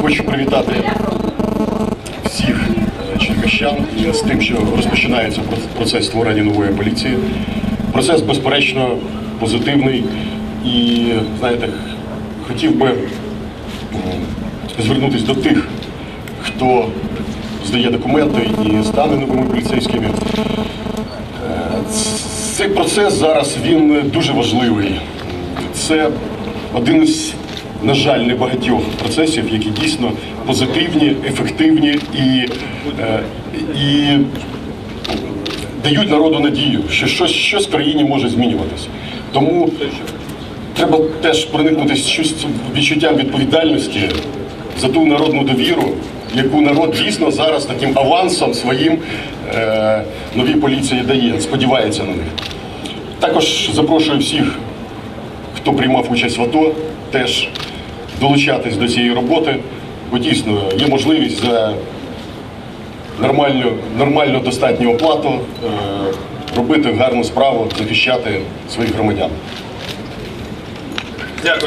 Хочу привітати всіх е, черкащан з тим, що розпочинається процес створення нової поліції. Процес, безперечно, позитивний і, знаєте, хотів би звернутися до тих, хто здає документи і стане новими поліцейськими. Е, Цей процес зараз він дуже важливий. Це один із, на жаль, небагатьох процесів, які дійсно позитивні, ефективні і, е, і дають народу надію, що щось, щось в країні може змінюватися. Тому треба теж проникнутися відчуттям відповідальності за ту народну довіру, яку народ дійсно зараз таким авансом своїм е, новій поліції дає, сподівається на них. Також запрошую всіх, хто приймав участь в АТО, теж долучатись до цієї роботи, бо дійсно є можливість за нормальну, нормальну достатню оплату е, робити гарну справу, захищати своїх громадян.